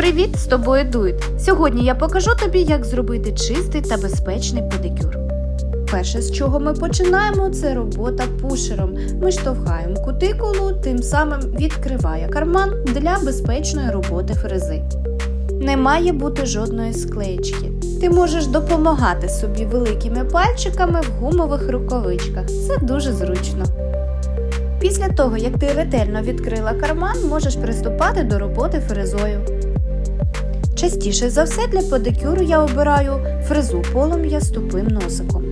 Привіт, з тобою Дует. Сьогодні я покажу тобі, як зробити чистий та безпечний педикюр. Перше, з чого ми починаємо, це робота пушером. Ми штовхаємо кутикулу, тим самим відкриває карман для безпечної роботи фрези. Не має бути жодної склеєчки. Ти можеш допомагати собі великими пальчиками в гумових рукавичках. Це дуже зручно. Після того, як ти ретельно відкрила карман, можеш приступати до роботи фрезою. Частіше за все для педикюру я обираю фрезу полум'я з тупим носиком.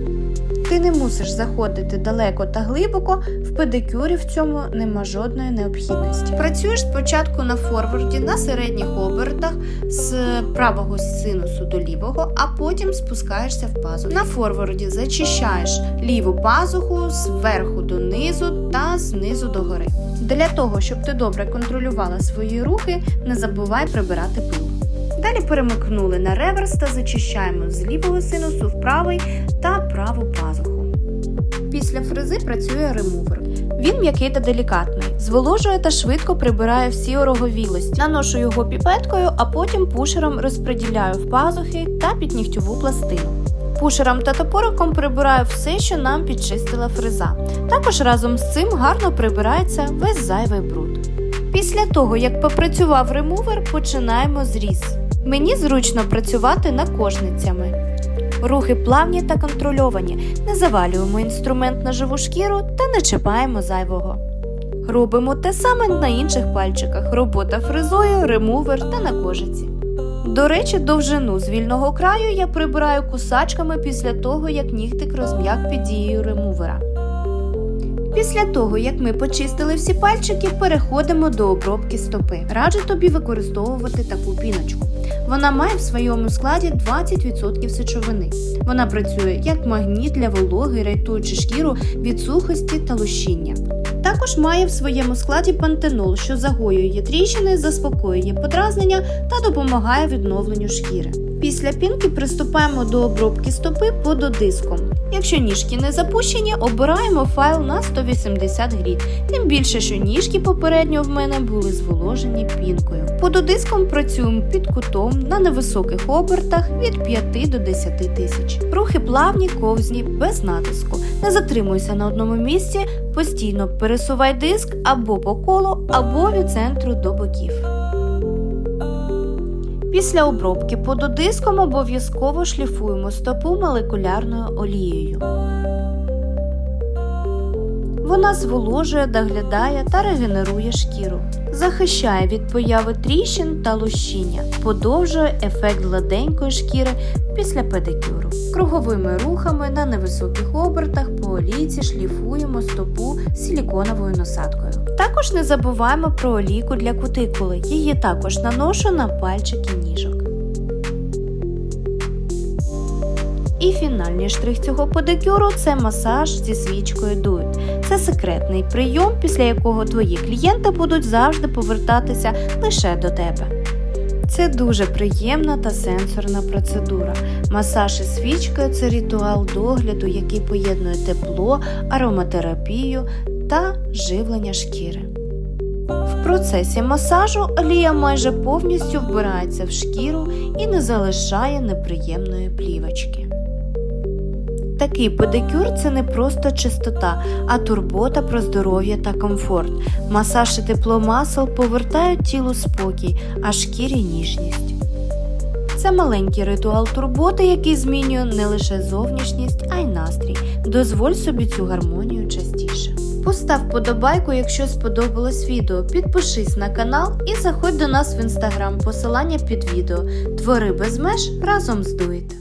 Ти не мусиш заходити далеко та глибоко, в педикюрі в цьому нема жодної необхідності. Працюєш спочатку на форварді на середніх обертах з правого синусу до лівого, а потім спускаєшся в пазуху. На форварді зачищаєш ліву пазуху зверху до низу та знизу до гори. Для того, щоб ти добре контролювала свої рухи, не забувай прибирати пил. Далі перемикнули на реверс та зачищаємо з лівого синусу в правий та праву пазуху. Після фрези працює ремувер. Він м'який та делікатний, зволожує та швидко прибирає всі ороговілості. Наношу його піпеткою, а потім пушером розподіляю в пазухи та під нігтьову пластину. Пушером та топориком прибираю все, що нам підчистила фреза. Також разом з цим гарно прибирається весь зайвий бруд. Після того, як попрацював ремувер, починаємо зріз. Мені зручно працювати накожницями. Рухи плавні та контрольовані, не завалюємо інструмент на живу шкіру та не чіпаємо зайвого. Робимо те саме на інших пальчиках: робота фрезою, ремувер та на кожиці. До речі, довжину з вільного краю я прибираю кусачками після того, як нігтик розм'як під дією ремувера. Після того, як ми почистили всі пальчики, переходимо до обробки стопи. Раджу тобі використовувати таку піночку. Вона має в своєму складі 20% сечовини. Вона працює як магніт для вологи, рятуючи шкіру від сухості та лущіння. Також має в своєму складі пантенол, що загоює тріщини, заспокоює подразнення та допомагає відновленню шкіри. Після пінки приступаємо до обробки стопи пододиском. Якщо ніжки не запущені, обираємо файл на 180 грі, тим більше, що ніжки попередньо в мене були зволожені пінкою. Пододиском працюємо під кутом на невисоких обертах від 5 до 10 тисяч. Рухи плавні, ковзні, без натиску. Не затримуйся на одному місці, постійно пересувай диск або по колу, або від центру до боків. Після обробки пододиском обов'язково шліфуємо стопу молекулярною олією. Вона зволожує, доглядає та регенерує шкіру, захищає від появи тріщин та лущіння, подовжує ефект гладенької шкіри після педикюру. Круговими рухами на невисоких обертах по олійці шліфуємо стопу силіконовою насадкою. Також не забуваємо про олійку для кутикули, її також наношу на пальчики ніжок. І фінальний штрих цього педикюру це масаж зі свічкою дует. Це секретний прийом, після якого твої клієнти будуть завжди повертатися лише до тебе. Це дуже приємна та сенсорна процедура. Масаж із свічкою це ритуал догляду, який поєднує тепло, ароматерапію та живлення шкіри. В процесі масажу олія майже повністю вбирається в шкіру і не залишає неприємної плівочки. Такий педикюр це не просто чистота, а турбота про здоров'я та комфорт. Масаж і тепло масел повертають тілу спокій, а шкірі ніжність. Це маленький ритуал турботи, який змінює не лише зовнішність, а й настрій. Дозволь собі цю гармонію частіше. Постав подобайку, якщо сподобалось відео, підпишись на канал і заходь до нас в інстаграм, посилання під відео. Твори без меж разом з Дует.